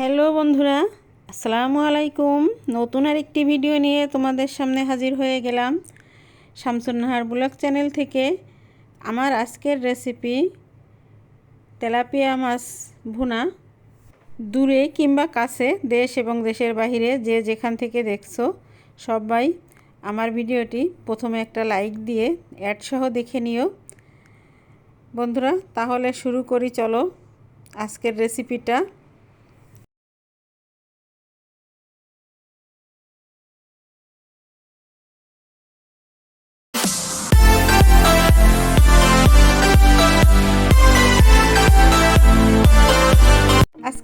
Hello বন্ধুরা, আসসালামু আলাইকুম। নতুন আর একটি ভিডিও নিয়ে তোমাদের সামনে হাজির হয়ে গেলাম শামসুন্নাহার ব্লগ চ্যানেল থেকে। আমার আজকের রেসিপি তেলাপিয়া মাছ ভুনা। দূরে কিংবা কাছে দেশ এবং দেশের বাহিরে যে যেখান থেকে দেখছ সবাই আমার ভিডিওটি প্রথমে একটা লাইক দিয়ে অ্যাডসহ দেখে নিও। বন্ধুরা, তাহলে শুরু করি, চলো আজকের রেসিপিটা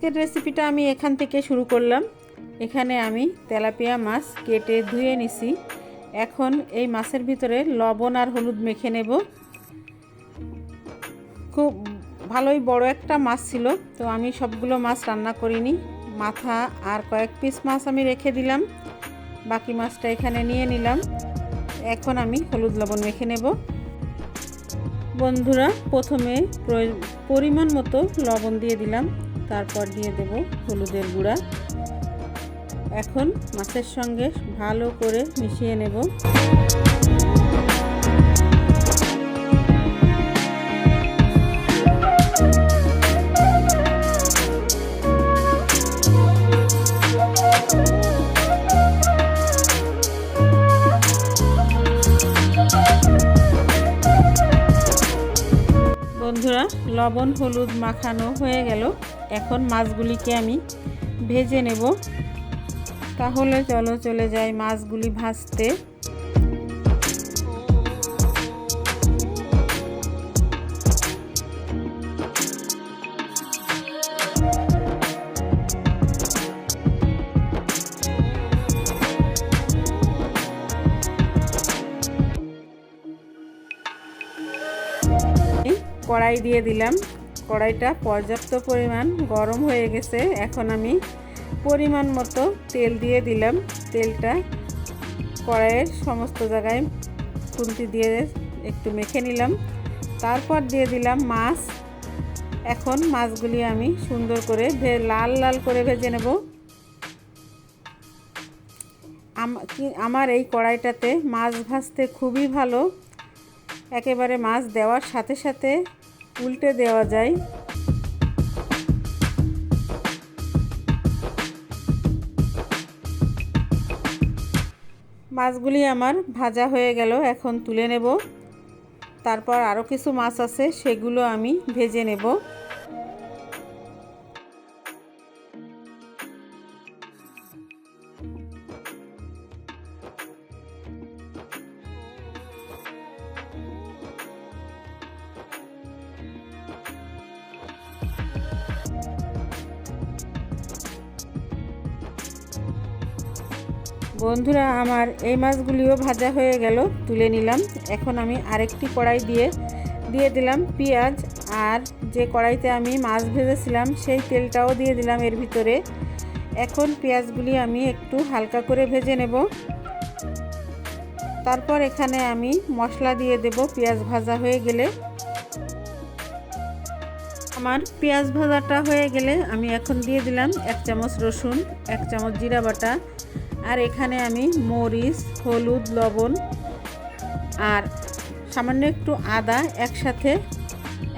আজকের রেসিপিটা আমি এখান থেকে শুরু করলাম। এখানে আমি তেলাপিয়া মাছ কেটে ধুয়ে নিছি। এখন এই মাছের ভিতরে লবণ আর হলুদ মেখে নেব। খুব ভালোই বড় একটা মাছ ছিল, তো আমি সবগুলো মাছ রান্না করিনি। মাথা আর কয়েক পিস মাছ আমি রেখে দিলাম। বাকি মাছটা এখানে নিয়ে নিলাম। এখন আমি হলুদ লবণ মেখে নেব। বন্ধুরা, প্রথমে পরিমাণ মতো লবণ দিয়ে দিলাম। তারপর দিয়ে দেব হলুদের গুঁড়া। এখন মাছের সঙ্গে ভালো করে মিশিয়ে নেব। বন্ধুরা, লবণ, হলুদ মাখানো হয়ে গেল। এখন মাছগুলিকে আমি ভেজে নেব। তাহলে চলো চলে যাই মাছগুলি ভাজতে। কড়াই দিয়ে দিলাম। কড়াইটা পর্যাপ্ত পরিমাণ গরম হয়ে গেছে। এখন আমি পরিমাণ মতো তেল দিয়ে দিলাম। তেলটা কড়াইয়ের সমস্ত জায়গায় খুন্তি দিয়ে একটু মেখে নিলাম। তারপর দিয়ে দিলাম মাছ। এখন মাছগুলি আমি সুন্দর করে লাল লাল করে ভেজে নেব। আমার এই কড়াইটাতে মাছ ভাজতে খুবই ভালো। একেবারে মাছ দেওয়ার সাথে সাথে উল্টে দেওয়া যায়। মাছগুলি আমার ভাজা হয়ে গেল, এখন তুলে নেব। তারপর আরও কিছু মাছ আছে, সেগুলো আমি ভেজে নেব। বন্ধুরা, আমার এই মাছগুলিও ভাজা হয়ে গেল, তুলে নিলাম। এখন আমি আরেকটি কড়াই দিয়ে দিয়ে দিলাম পেঁয়াজ, আর যে কড়াইতে আমি মাছ ভেজেছিলাম, সেই তেলটাও দিয়ে দিলাম এর ভিতরে। এখন পেঁয়াজগুলি আমি একটু হালকা করে ভেজে নেব। তারপর এখানে আমি মশলা দিয়ে দেব পেঁয়াজ ভাজা হয়ে গেলে। আমার পেঁয়াজ ভাজাটা হয়ে গেলে আমি এখন দিয়ে দিলাম এক চামচ রসুন, এক চামচ জিরা বাটা আর এখানে আমি মরিচ, হলুদ, লবণ আর সামান্য একটু আদা একসাথে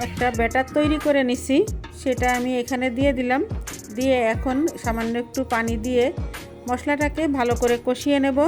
একটা ব্যাটার তৈরি করে নিছি। সেটা আমি এখানে দিয়ে দিলাম। দিয়ে এখন সামান্য একটু পানি দিয়ে মশলাটাকে ভালো করে কষিয়ে নেব।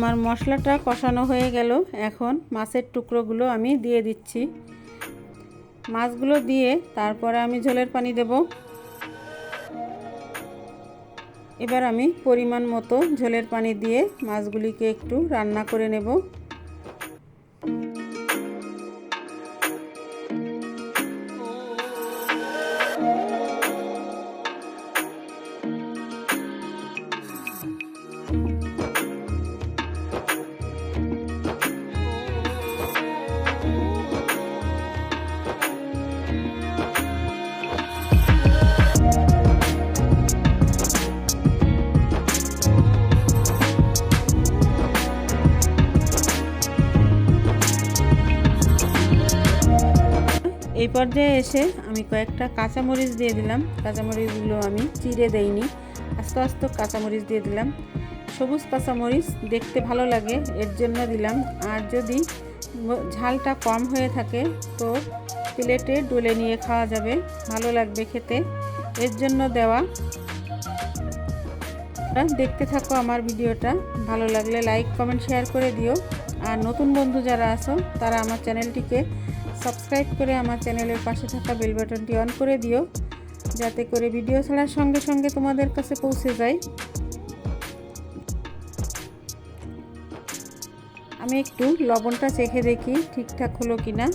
আমার মশলাটা কষানো হয়ে গেল। এখন মাছের টুকরোগুলো আমি দিয়ে দিচ্ছি। মাছগুলো দিয়ে তারপরে আমি ঝোলের পানি দেব। এবার আমি পরিমাণ মতো ঝোলের পানি দিয়ে মাছগুলিকে একটু রান্না করে নেব। এই পর্যায়ে এসে আমি কয়েকটা কাঁচামরিচ দিয়ে দিলাম। কাঁচামরিচগুলো আমি চিড়ে দেইনি। আস্তে আস্তে কাঁচামরিচ দিয়ে দিলাম। সবুজ কাঁচামরিচ দেখতে ভালো লাগে, এর জন্য দিলাম। আর যদি ঝালটা কম হয়ে থাকে, তো প্লেটে ডলে নিয়ে খাওয়া যাবে। ভালো লাগবে খেতে। এর জন্য দেওয়া দেখতে থাকো আমার ভিডিওটা। ভালো লাগলে লাইক, কমেন্ট, শেয়ার করে দিও। আর নতুন বন্ধু যারা আছো, তারা আমার চ্যানেলটিকে সাবস্ক্রাইব করে আমার চ্যানেলের পাশে থাকা বেল বাটনটি অন করে দিও, যাতে করে ভিডিও ছাড়ার সঙ্গে সঙ্গে তোমাদের কাছে পৌঁছে যায় আমি একটু লবণটা চেখে দেখি ঠিকঠাক হলো কিনা।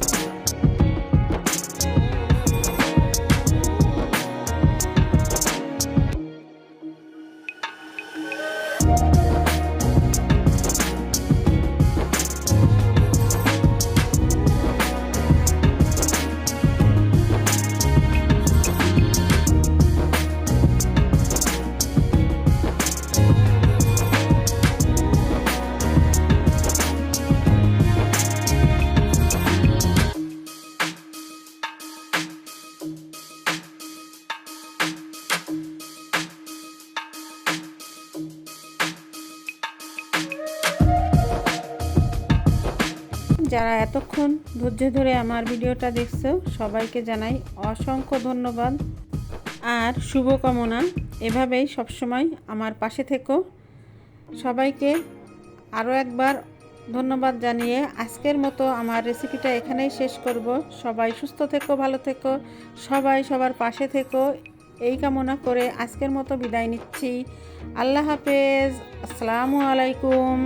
যারা এতক্ষণ ধৈর্য ধরে আমার ভিডিওটা দেখছ, সবাইকে জানাই অসংখ্য ধন্যবাদ আর শুভকামনা। এভাবেই সবসময় আমার পাশে থেকো। সবাইকে আরও একবার ধন্যবাদ জানিয়ে আজকের মতো আমার রেসিপিটা এখানেই শেষ করব। সবাই সুস্থ থেকো, ভালো থেকো, সবাই সবার পাশে থেকো। এই কামনা করে আজকের মতো বিদায় নিচ্ছি। আল্লাহ হাফেজ। আসসালামু আলাইকুম।